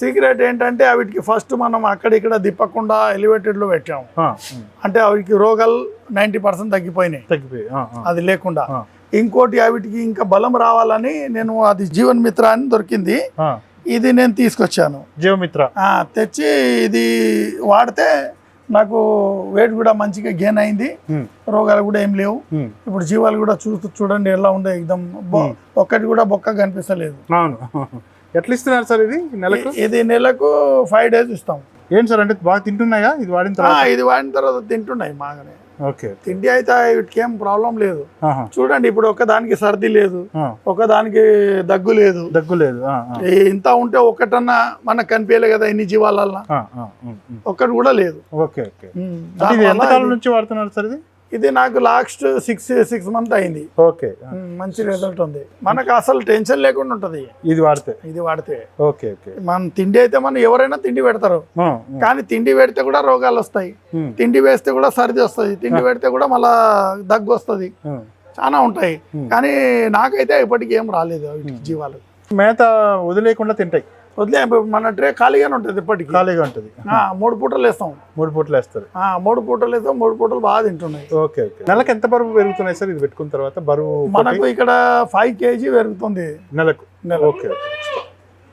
Secret ఏంటంటే వీటికి first మనం అక్కడ ఇక్కడ దిప్పకుండా ఎలివేటెడ్లో పెట్టాము. అంటే వీటికి రోగాలు నైంటీ పర్సెంట్ తగ్గిపోయినాయి. తగ్గిపోయి అది లేకుండా. ఇంకోటి వీటికి ఇంకా బలం రావాలని నేను అది జీవన్ మిత్ర అని దొరికింది. ఇది నేను తీసుకొచ్చాను. జీవమిత్ర. తెచ్చి ఇది వాడితే నాకు వెయిట్ కూడా మంచిగా గెయిన్ అయింది. రోగాలు కూడా ఏం లేవు. ఇప్పుడు జీవాలు కూడా చూస్తూ చూడండి ఎలా బొ- ఒక్కటి కూడా బొక్క కనిపిస్తలేదు. ఎట్లా ఇస్తున్నారు సార్ ఇది నెలకు? ఇది నెలకు ఫైవ్ డేస్ ఇస్తాం. ఏంటి సార్ అంటే బాగా తింటున్నాయా? ఇది వాడిన తర్వాత? ఇది వాడిన తర్వాత తింటున్నాయి బాగానే. ఓకే. తిండి అయితే వీటికి ఏం ప్రాబ్లం లేదు చూడండి ఇప్పుడు ఒకదానికి సర్ది లేదు. ఒకదానికి దగ్గు లేదు. దగ్గు లేదు. ఇంత ఉంటే ఒకటన్నా మనకు కనిపించలే కదా ఇన్ని జీవాలల్లో. ఒక్కటి కూడా లేదు. Okay okay. ఉమ్, అంటే ఇది ఎంత దానివల్ల కాలం ఇది- నుంచి వాడుతున్నారు సార్ ఇది? ఇది నాకు లాస్ట్ సిక్స్ సిక్స్ మంత్ అయింది. ఓకే. మంచి రిజల్ట్ ఉంది. మనకు అసలు టెన్షన్ లేకుండా ఉంటది. ఇది వాడితే? ఇది వాడితే. Okay okay. మన తిండి అయితే మనం ఎవరైనా తిండి పెడతారు. కానీ తిండి పెడితే కూడా రోగాలు వస్తాయి. తిండి వేస్తే కూడా సర్ది వస్తుంది. తిండి పెడితే కూడా మళ్ళా దగ్గు వస్తుంది. చాలా ఉంటాయి. కానీ నాకైతే ఇప్పటికి ఏం రాలేదు జీవాలు. మేత వదిలేకుండా తింటాయి. వదిలే మన ట్రే ఖాళీగానే ఉంటుంది ఇప్పటికి. ఖాళీగా ఉంటుంది. ఆ, మూడు పూటలు వేస్తాం. మూడు పూటలు వేస్తారు. ఆ, మూడు పూటలు వేస్తాం మూడు పూటలు బాగా తింటున్నాయి. Okay okay. నెలకు ఎంత బరువు పెరుగుతున్నాయి సార్? ఇది పెట్టుకున్న తర్వాత బరువు మనకు ఇక్కడ ఫైవ్ కేజీ పెరుగుతుంది. నెలకు. నెల ఓకే ఓకే.